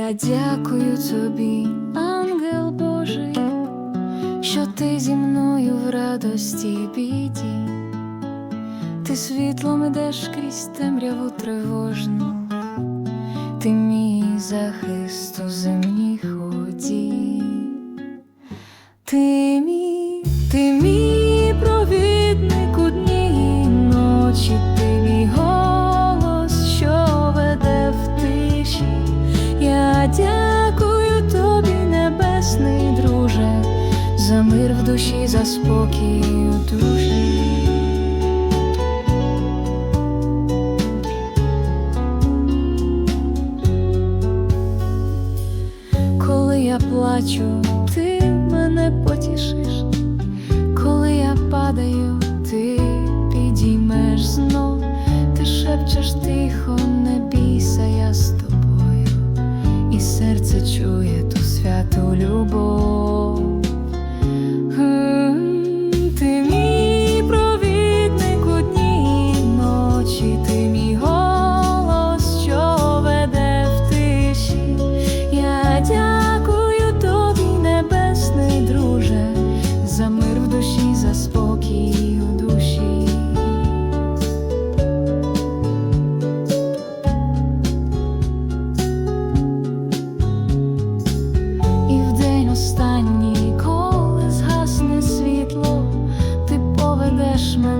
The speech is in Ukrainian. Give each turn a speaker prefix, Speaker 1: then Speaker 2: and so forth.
Speaker 1: Я дякую тобі, ангел Божий, що ти зі мною в радості і біді, ти світлом ідеш крізь темряву тривожну, ти мій захист у земній ході, ти душі, за спокій у душі. Коли я плачу, ти мене потішиш, коли я падаю, ти підіймеш знов, ти шепчеш тихо, не бійся, я з тобою, і серце чує ту святу любов. düşman